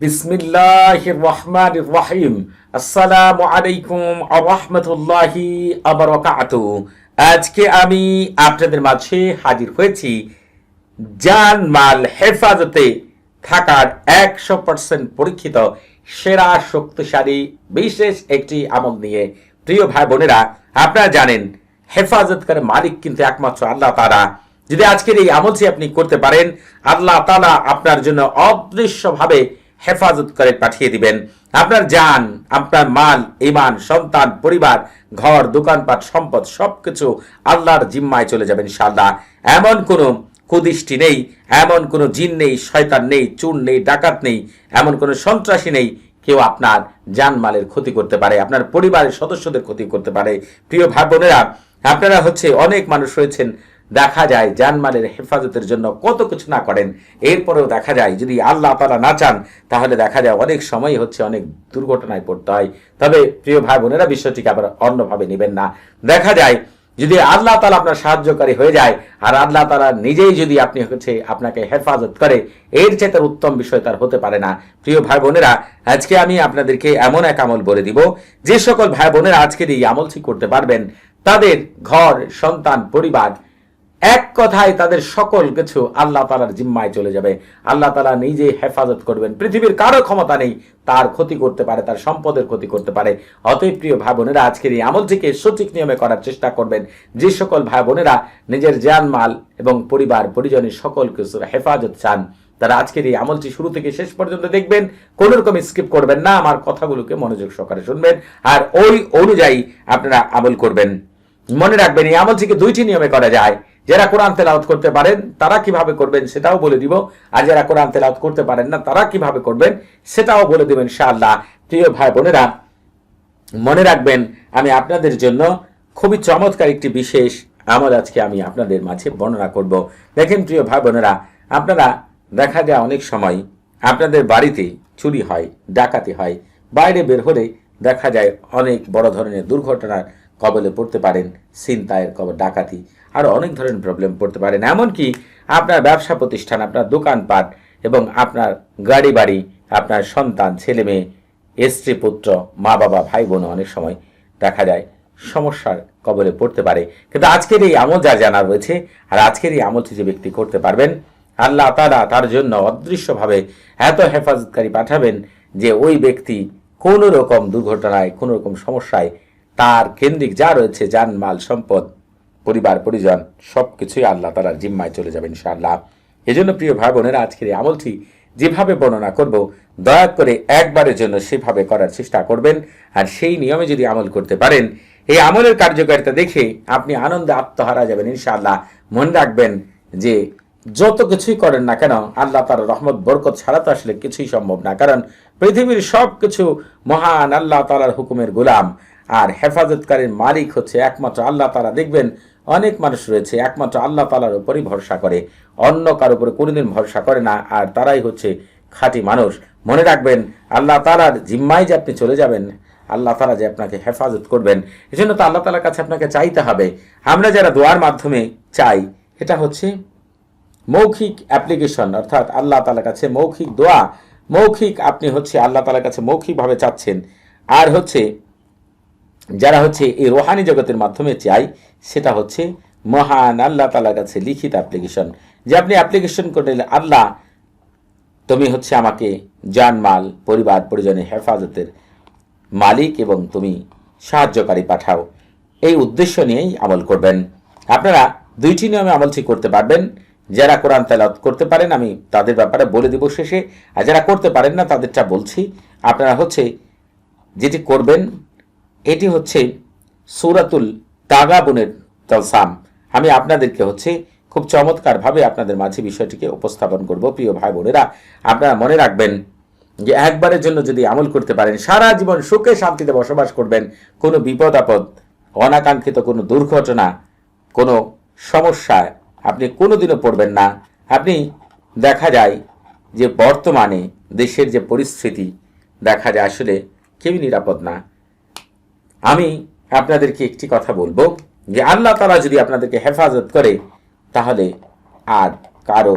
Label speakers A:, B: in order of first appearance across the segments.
A: বিসমিল্লাহ রহমান রহিম। আসসালামু আলাইকুম রহমতুল্লাহি আবরকাত আজকে আমি আপনাদের মাঝে হাজির হয়েছি জান মাল হেফাজতে থাকার একশো পার্সেন্ট পরীক্ষিত, সেরা, শক্তিশালী, বিশেষ একটি আমল নিয়ে। প্রিয় ভাই বোনেরা, আপনারা জানেন হেফাজত করে মালিক কিন্তু একমাত্র আল্লাহ তারা যদি আজকের এই আমলটি আপনি করতে পারেন, আল্লাহ তালা আপনার জন্য অদৃশ্যভাবে হেফাজত করে পাঠিয়ে দিবেন। আপনার যান আপনার মাল ইমান সন্তান, পরিবার, ঘর, দোকানপাট, সম্পদ, সবকিছু আল্লাহর জিম্মায় চলে যাবেন ইনশাআল্লাহ। এমন কোনো কুদৃষ্টি নেই, এমন কোনো জিন নেই, শয়তান নেই চুর নেই, ডাকাত নেই, এমন কোনো সন্ত্রাসী নেই। কেউ আপনার জানমালের ক্ষতি করতে পারে, আপনার পরিবারের সদস্যদের ক্ষতি করতে পারে। প্রিয় ভাই বোনেরা, আপনারা হচ্ছে অনেক মানুষ রয়েছেন দেখা যায়, জানমালের হেফাজতের জন্য কত কিছু না করেন। এরপরেও দেখা যায়, যদি আল্লাহ তালা না চান, তাহলে দেখা যায় অনেক সময় হচ্ছে অনেক দুর্ঘটনায় পড়তে হয়। তবে প্রিয় ভাই বোনেরা, বিষয়টিকে আবার অন্যভাবে নেবেন না। দেখা যায়, যদি আল্লাহ তালা আপনার সাহায্যকারী হয়ে যায়, আর আল্লাহ তালা নিজেই যদি আপনি হচ্ছে আপনাকে হেফাজত করে, এর চেয়ে তার উত্তম বিষয় তার হতে পারে না। প্রিয় ভাই বোনেরা, আজকে আমি আপনাদেরকে এমন এক আমল বলে দিব, যে সকল ভাই বোনেরা আজকের এই আমলটি করতে পারবেন, তাদের ঘর, সন্তান, পরিবার এক কথায় তাদের সকল কিছু আল্লাহ তালার জিম্মায় চলে যাবে। আল্লাহ তালা নিজে হেফাজত করবেন। পৃথিবীর কারও ক্ষমতা নেই, তার ক্ষতি করতে পারে, তার সম্পদের ক্ষতি করতে পারে। অতএব প্রিয় ভাই বোনেরা, আজকের এই আমলটিকে সঠিক নিয়মে করার চেষ্টা করবেন। যে সকল ভাই বোনেরা নিজের জানমাল এবং পরিবার, পরিজনের সকল কিছুর হেফাজত চান, তারা আজকের এই আমলটি শুরু থেকে শেষ পর্যন্ত দেখবেন। কোন রকম স্কিপ করবেন না, আমার কথাগুলোকে মনোযোগ সহকারে শুনবেন। আর ওই অনুযায়ী আপনারা আমল করবেন। মনে রাখবেন, এই আমলটিকে দুইটি নিয়মে করা যায়। যারা কোরআন তেলাওয়াত করতে পারেন, তারা কীভাবে করবেন সেটাও বলে দিব। আর যারা কোরআন তেলাওয়াত করতে পারেন না, তারা কীভাবে করবেন সেটাও বলে দেবেন ইনশাআল্লাহ। প্রিয় ভাই বোনেরা, মনে রাখবেন, আমি আপনাদের জন্য খুবই চমৎকার একটি বিশেষ আমল আজকে আমি আপনাদের মাঝে বর্ণনা করব। দেখেন প্রিয় ভাই বোনেরা, আপনারা দেখা যায় অনেক সময় আপনাদের বাড়িতে চুরি হয়, ডাকাতি হয়, বাইরে বের হলে দেখা যায় অনেক বড় ধরনের দুর্ঘটনার কবলে পড়তে পারেন, ছিনতাইয়ের কবল ডাকাতি। আরও অনেক ধরনের প্রবলেম পড়তে পারেন। এমনকি আপনার ব্যবসা প্রতিষ্ঠান, আপনার দোকানপাট এবং আপনার গাড়ি বাড়ি আপনার সন্তান, ছেলে মেয়ে, স্ত্রী, পুত্র, মা বাবা, ভাই বোন অনেক সময় দেখা যায় সমস্যার কবলে পড়তে পারে। কিন্তু আজকের এই আমল যার জানা রয়েছে আর আজকের এই আমলটি যে ব্যক্তি করতে পারবেন, আল্লাহ তারা তার জন্য অদৃশ্যভাবে এত হেফাজতকারী পাঠাবেন যে ওই ব্যক্তি কোনো রকম দুর্ঘটনায় কোনো রকম সমস্যায় তার কেন্দ্রিক যা রয়েছে যান মাল সম্পদ পরিবার, পরিজন সব কিছুই আল্লাহ তালার জিম্মায় চলে যাবে ইনশাআল্লাহ। এজন্য প্রিয় ভাই বোনেরা আজকের এই আমলটি যেভাবে বর্ণনা করব, দয়া করে একবারের জন্য সেভাবে করার চেষ্টা করবেন। আর সেই নিয়মে যদি আমল করতে পারেন, এই আমলের কার্যকারিতা দেখে আপনি আনন্দে আত্মহারা যাবেন ইনশাআল্লাহ। মনে রাখবেন যে যত কিছুই করেন না কেন, আল্লাহ তার রহমত, বরকত ছাড়া তো আসলে কিছুই সম্ভব না। কারণ পৃথিবীর সব কিছু মহান আল্লাহ তালার হুকুমের গোলাম। আর হেফাজতকারীর মালিক হচ্ছে একমাত্র আল্লাহ তারা দেখবেন অনেক মানুষ রয়েছে, একমাত্র আল্লাহ তালার উপরই ভরসা করে। অন্য কার উপরে কোনোদিন ভরসা করে না, আর তারাই হচ্ছে খাঁটি মানুষ। মনে রাখবেন, আল্লাহ তালার জিম্মায় যে আপনি চলে যাবেন, আল্লাহ তালা যে আপনাকে হেফাজত করবেন, এজন্য তো আল্লাহ তালার কাছে আপনাকে চাইতে হবে। আমরা যারা দোয়ার মাধ্যমে চাই, এটা হচ্ছে মৌখিক অ্যাপ্লিকেশন, অর্থাৎ আল্লাহ তালার কাছে মৌখিক দোয়া। মৌখিক আপনি হচ্ছে আল্লাহ তালার কাছে মৌখিকভাবে চাচ্ছেন। আর হচ্ছে যারা হচ্ছে এই রোহানি জগতের মাধ্যমে চাই সেটা হচ্ছে মহান আল্লাহ তালার কাছে লিখিত অ্যাপ্লিকেশন যে আপনি অ্যাপ্লিকেশন করে আল্লাহ তুমি হচ্ছে আমাকে জানমাল, পরিবার, পরিজনের হেফাজতের মালিক এবং তুমি সাহায্যকারী পাঠাও। এই উদ্দেশ্য নিয়েই আমল করবেন। আপনারা দুইটি নিয়মে আমলটি করতে পারবেন। যারা কোরআন তেলাওয়াত করতে পারেন, আমি তাদের ব্যাপারে বলে দিব শেষে। আর যারা করতে পারেন না, তাদেরটা বলছি। আপনারা হচ্ছে যেটি করবেন এটি হচ্ছে সুরাতুল তাগাবুনের তলসাম আমি আপনাদেরকে হচ্ছে খুব চমৎকারভাবে আপনাদের মাঝে বিষয়টিকে উপস্থাপন করব। প্রিয় ভাই বোনেরা, আপনারা মনে রাখবেন যে একবারের জন্য যদি আমল করতে পারেন, সারা জীবন সুখে শান্তিতে বসবাস করবেন, কোনো বিপদ আপদ, অনাকাঙ্ক্ষিত কোনো দুর্ঘটনা, কোনো সমস্যায় আপনি কোনোদিনও পড়বেন না। আপনি দেখা যায় যে বর্তমানে দেশের যে পরিস্থিতি, দেখা যায় আসলে কেউই নিরাপদ না। আমি আপনাদেরকে একটি কথা বলব যে আল্লাহ তালা যদি আপনাদেরকে হেফাজত করে, তাহলে আর কারও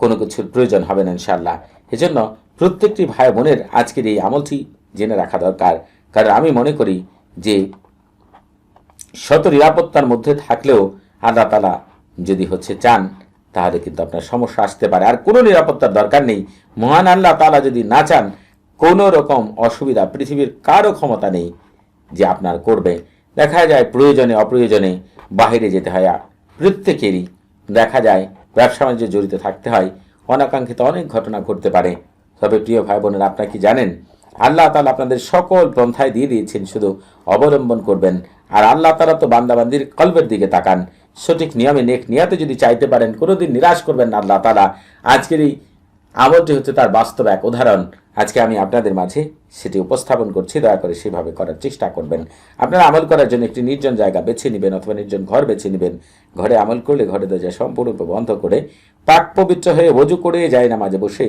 A: কোনো কিছুর প্রয়োজন হবে না ইনশাল্লাহ এজন্য প্রত্যেকটি ভাই বোনের আজকের এই আমলটি জেনে রাখা দরকার। কারণ আমি মনে করি যে শত নিরাপত্তার মধ্যে থাকলেও আল্লাহ তালা যদি হচ্ছে চান, তাহলে কিন্তু আপনার সমস্যা আসতে পারে। আর কোনো নিরাপত্তার দরকার নেই। মহান আল্লাহ তালা যদি না চান, কোনো রকম অসুবিধা পৃথিবীর কারও ক্ষমতা নেই। যে আপনার করবে। দেখা যায় প্রয়োজনে, অপ্রয়োজনে বাইরে যেতে হয়। প্রত্যেকেরই দেখা যায় ব্যবসা বাণিজ্যে জড়িত থাকতে হয়। অনাকাঙ্ক্ষিত অনেক ঘটনা ঘটতে পারে। তবে প্রিয় ভাই বোনেরা, আপনারা কি জানেন? আল্লাহ তালা আপনাদের সকল পন্থায় দিয়ে দিয়েছেন, শুধু অবলম্বন করবেন। আর আল্লাহ তালা তো বান্দাবান্দির কল্পের দিকে তাকান। সঠিক নিয়মে নেক নিয়াতে যদি চাইতে পারেন, কোনোদিন নিরাশ করবেন না আল্লাহ তালা আজকের এই আমলটি হচ্ছে তার বাস্তব এক উদাহরণ। আজকে আমি আপনাদের মাঝে সেটি উপস্থাপন করছি। দয়া করে সেভাবে করার চেষ্টা করবেন। আপনারা আমল করার জন্য একটি নির্জন জায়গা বেছে নেবেন অথবা নির্জন ঘর বেছে নেবেন। ঘরে আমল করলে ঘরে দরজা সম্পূর্ণরূপে বন্ধ করে পাক পবিত্র হয়ে ওজু করে যায় না মাঝে বসে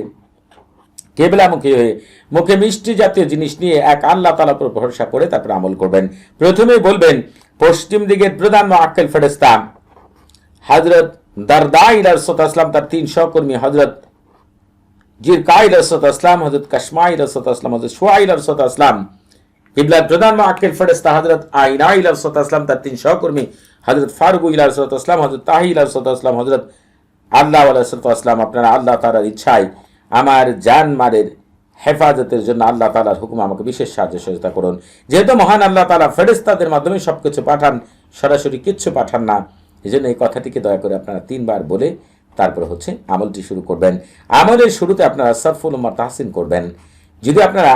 A: কেবলামুখী হয়ে মুখে মিষ্টি জাতীয় জিনিস নিয়ে এক আল্লাহ তালা উপর ভরসা করে তারপর আমল করবেন। প্রথমে বলবেন, পশ্চিম দিকের প্রধান আক্কেল ফেরেস্তা হজরত দারদা ইলারসত আসলাম তার তিন সহকর্মী হজরত জির কাইল রসত আসলাম হজরত কাশমাই রসত আসলাম হজরত সোয়াইল রসত আসলাম। কিবলার প্রধান আক্কেল ফেরেস্তা হজরত আইনা ইলারসত আসলাম, তার তিন সহকর্মী হজরত ফারুক ইলারসত আসলাম হজরত তাহি ইলারসত আসলাম হজরত আল্লাহ আলাইসত আসলাম। আপনারা আল্লাহ তালার ইচ্ছায় আমার জান মারের হেফাজতের জন্য আল্লাহ তালার হুকুম আমাকে বিশেষ সাহায্য সহযোগিতা করুন। যেহেতু মহান আল্লাহ তালা ফেরেস্তাদের মাধ্যমে সবকিছু পাঠান, সরাসরি কিচ্ছু পাঠান না এই জন্য এই কথাটিকে দয়া করে আপনারা তিনবার বলে তারপরে হচ্ছে আমলটি শুরু করবেন। আমলের শুরুতে আপনারা সরফুল উম্মা তাহসিন করবেন। যদি আপনারা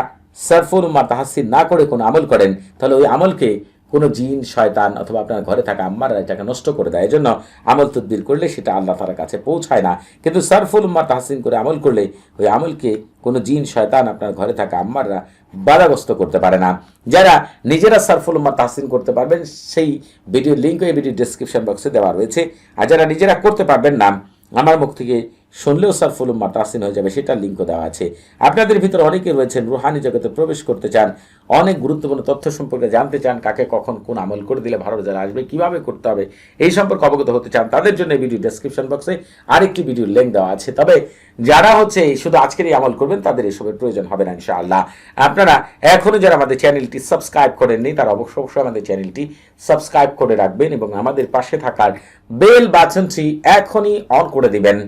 A: সরফুল উম্মা তাহসিন না করে কোনো আমল করেন, তাহলে ওই আমলকে কোনো জিন, শয়তান অথবা আপনার ঘরে থাকা আম্মারা এটাকে নষ্ট করে দেয়। এজন্য আমল তদ্বির করলে সেটা আল্লাহ তার কাছে পৌঁছায় না। কিন্তু সরফুল উম্মা তাহসিন করে আমল করলে ওই আমলকে কোনো জিন, শয়তান আপনার ঘরে থাকা আম্মাররা বাধাগ্রস্ত করতে পারে না। যারা নিজেরা সারফুল উম্মা তাহসিন করতে পারবেন, সেই ভিডিও লিঙ্ক এই ভিডিও ডিসক্রিপশন বক্সে দেওয়া রয়েছে। আর যারা নিজেরা করতে পারবেন না আমার মুখ থেকে শুনলেও সারফুল উম্মা হয়ে যাবে, সেটার লিঙ্কও দেওয়া আছে। আপনাদের ভিতরে অনেকে রয়েছেন, রুহানি জগতে প্রবেশ করতে চান। অনেক গুরুত্বপূর্ণ তথ্য সম্পর্কে জানতে চান, কাকে কখন কোন আমল করে দিলে ভালো রেজাল্ট আসবে, কীভাবে করতে হবে, এই সম্পর্কে অবগত হতে চান, তাদের জন্য ভিডিও ডেসক্রিপশন বক্সে আরেকটি ভিডিও লিঙ্ক দেওয়া আছে। তবে যারা হচ্ছে শুধু আজকেরই আমল করবেন, তাদের এসবের প্রয়োজন হবে না, ইনশাআল্লাহ। আপনারা এখনও যারা আমাদের চ্যানেলটি সাবস্ক্রাইব করেননি, তারা অবশ্য অবশ্যই আমাদের চ্যানেলটি সাবস্ক্রাইব করে রাখবেন এবং আমাদের পাশে থাকার বেল বাটনটি এখনই অন করে দিবেন।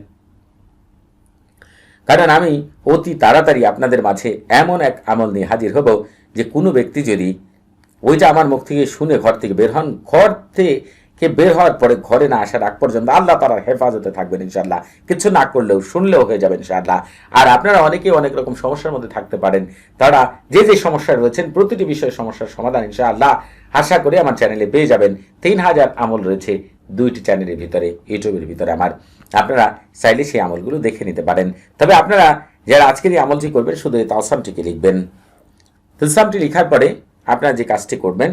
A: কারণ আমি অতি তাড়াতাড়ি আপনাদের মাঝে এমন এক আমল নিয়ে হাজির হব যে কোনো ব্যক্তি যদি ওইটা আমার মুখ থেকে শুনে ঘর থেকে বের হন, ঘর থেকে বের হওয়ার পরে ঘরে না আসার আগ পর্যন্ত আল্লাহ তারা হেফাজতে থাকবেন ইনশাল্লাহ কিছু না করলেও শুনলেও হয়ে যাবে ইনশাল্লাহ আর আপনারা অনেকেই অনেক রকম সমস্যার মধ্যে থাকতে পারেন। তারা যে যে সমস্যায় রয়েছেন, প্রতিটি বিষয়ে সমস্যার সমাধান ইনশাআল্লাহ আশা করে আমার চ্যানেলে পেয়ে যাবেন। তিন হাজার আমল রয়েছে দুইটি চ্যানেলের ভিতরে, ইউটিউবের ভিতরে আমার। আপনারা চাইলে সেই আমলগুলো দেখে নিতে পারেন। তবে আপনারা যারা আজকের এই আমলটি করবেন, শুধু এই তালসামটিকে লিখবেন। তালসামটি লেখার পরে আপনারা যে কাজটি করবেন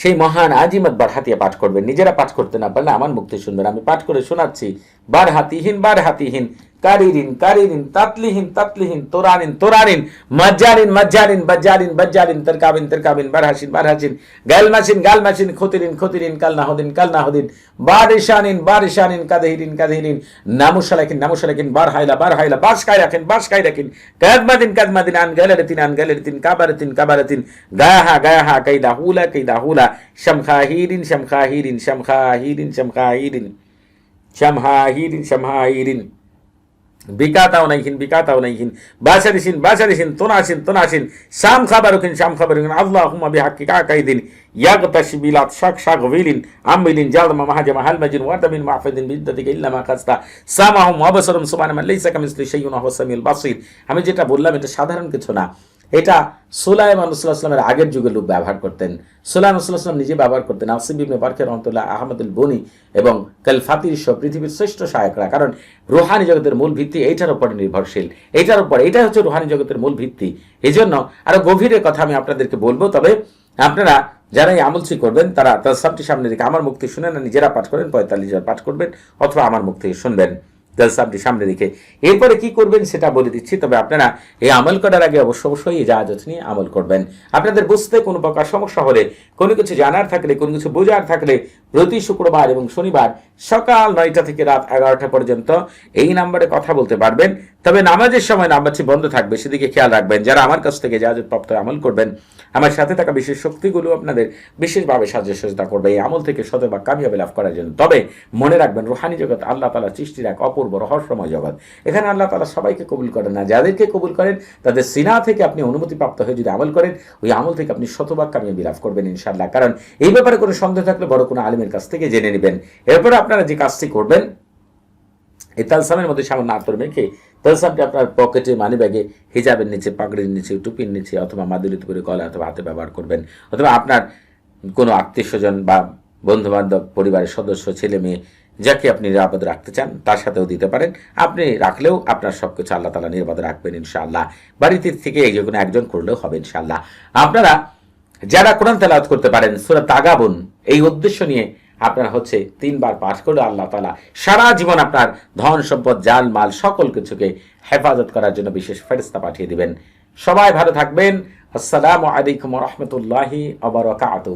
A: সেই মহান আজিমত বার হাতিয়া পাঠ করবেন। নিজেরা পাঠ করতে না পারলে আমার মুক্তি শুনবেন। আমি পাঠ করে শোনাচ্ছি বার হাতিহীন বার হাতিহীন কারিরিন কারিরিন, তাতলিহীন তাতলিহীন তোরানিন তোরানিন মজ্জারিন মজ্জারিন, বজ্জারিন বজ্জারিন, তরকাবিন তরকাবিন, বারহাসিন বারহাসিন, গালমাসিন গালমাসিন, খতিরিন খতিরিন কাল নাহদিন কাল নাহদিন বারিশানিন বারিশানিন, কাদহিরিন কাদহিরিন, নামুশালাকিন নামুশালাকিন বার হাইলা বার হাইলা বাস খাই রাখেন বাস খাই রাখেন কাদমাদিন কাদমাদিন, আন গালারাতিন আন গালারাতিন কাবারাতিন কাবারাতিন, গায়াহা গায়াহা, কাইদা হুলা কাইদা হুলা, শামখাহিরিন শামখাহিরিন শামখাহিরিন শামখাহিরিন শামহাহিরিন শামহাহিরিন বিকাতাও নাইহিন বিকাতাও নাইহিন। বাসারিসিন বাসারিসিন তোনাসিন তোনাসিন শাম খাবারুকিন শাম খাবারুকিন আল্লাহুম্মা বিহাক্কি কাকাইদিন। ইয়াগতাশি বিলাত শাক শাক ভিলিন আমিলিন জালমা, মাহাজামা, হালমাজিন, ওয়াতামিন মাহফিদিন বিদ্দাতিকা ইল্লা মা কাস্তা সামাহুম ওয়াবসারুম সুবহানা মান লাইসা কামিসলি শাইউন, ওয়া হুয়াস সামিউল আমি যেটা বললাম, এটা সাধারণ কিছু না। এটা সুলাইমান আসলামের আগের যুগে লোক ব্যবহার করতেন। সুলাইম আসলাম নিজে ব্যবহার করতেন। আসিম ইবনে রহমতুল্লাহ আহমদুল বনি এবং কাল ফাতির সহ পৃথিবীর শ্রেষ্ঠ সহায়করা কারণ রুহানি জগতের মূল ভিত্তি এইটার উপরে নির্ভরশীল। এইটার উপর এটাই হচ্ছে রুহানি জগতের মূল ভিত্তি। এই জন্য আরও গভীরের কথা আমি আপনাদেরকে বলব, তবে আপনারা যারা এই আমলসি করবেন, তারা তার সামটি সামনে রেখে আমার মুক্তি শুনে না নিজেরা পাঠ করেন, পঁয়তাল্লিশ পাঠ করবেন অথবা আমার মুখ থেকে শুনবেন জলসামটি সামনে রেখে এরপরে কি করবেন সেটা বলে দিচ্ছি। তবে আপনারা এই আমল করার আগে অবশ্য অবশ্যই এই জাহাজত নিয়ে আমল করবেন। আপনাদের বুঝতে কোনো প্রকার সমস্যা হলে, কোনো কিছু জানার থাকলে, কোনো কিছু বোঝার থাকলে প্রতি শুক্রবার এবং শনিবার সকাল নয়টা থেকে রাত এগারোটা পর্যন্ত এই নাম্বারে কথা বলতে পারবেন। তবে নামাজের সময় নাম্বারটি বন্ধ থাকবে, সেদিকে খেয়াল রাখবেন। যারা আমার কাছ থেকে জাহাজত প্রাপ্ত আমল করবেন আমার সাথে থাকা বিশেষ শক্তিগুলো আপনাদের বিশেষভাবে সহযোগিতা করবে। এই আমল থেকে শতভাগ কামিয়াবি লাভ করার জন্য। তবে মনে রাখবেন, রুহানি জগৎ আল্লাহ তালা সৃষ্টির এক অপূর্ব রহস্যময় জগৎ। এখানে আল্লাহ তালা সবাইকে কবুল করেন না। যাদেরকে কবুল করেন, তাদের সিনা থেকে আপনি অনুমতিপ্রাপ্ত হয়ে যদি আমল করেন, ওই আমল থেকে আপনি শতভাগ কামিয়াবি লাভ করবেন ইনশাল্লাহ কারণ এই ব্যাপারে কোনো সন্দেহ থাকলে বড় কোনো আলিমের কাছ থেকে জেনে নেবেন। এরপরে আপনারা যে কাজটি করবেন এই তালসামের মধ্যে সামান্য আতর মেখে তালসামটি আপনার পকেটে মানি ব্যাগে হিজাবের নিচে, পাগড়ির নিচে, টুপির নিচে অথবা মাদুরিত করে গলা অথবা হাতে ব্যবহার করবেন। অথবা আপনার কোনো আত্মীয় স্বজন বা বন্ধু বান্ধব পরিবারের সদস্য, ছেলে মেয়ে, যাকে আপনি নিরাপদ রাখতে চান, তার সাথেও দিতে পারেন। আপনি রাখলেও আপনার সব কিছু আল্লাহ তালা নিরাপদ রাখবেন ইনশাআল্লাহ। বাড়িতে থেকে যে কোনো একজন করলেও হবে ইনশাআল্লাহ। আপনারা যারা কোরআন তেলাওয়াত করতে পারেন, সুরা তাগাবুন, এই উদ্দেশ্য নিয়ে আপনার হচ্ছে তিনবার পাঠ করলে আল্লাহ তালা সারা জীবন আপনার ধন, সম্পদ জাল মাল সকল কিছুকে হেফাজত করার জন্য বিশেষ ফেরিস্তা পাঠিয়ে দিবেন। সবাই ভালো থাকবেন। আসসালামু আলাইকুম রহমতুল্লাহি আবরকাত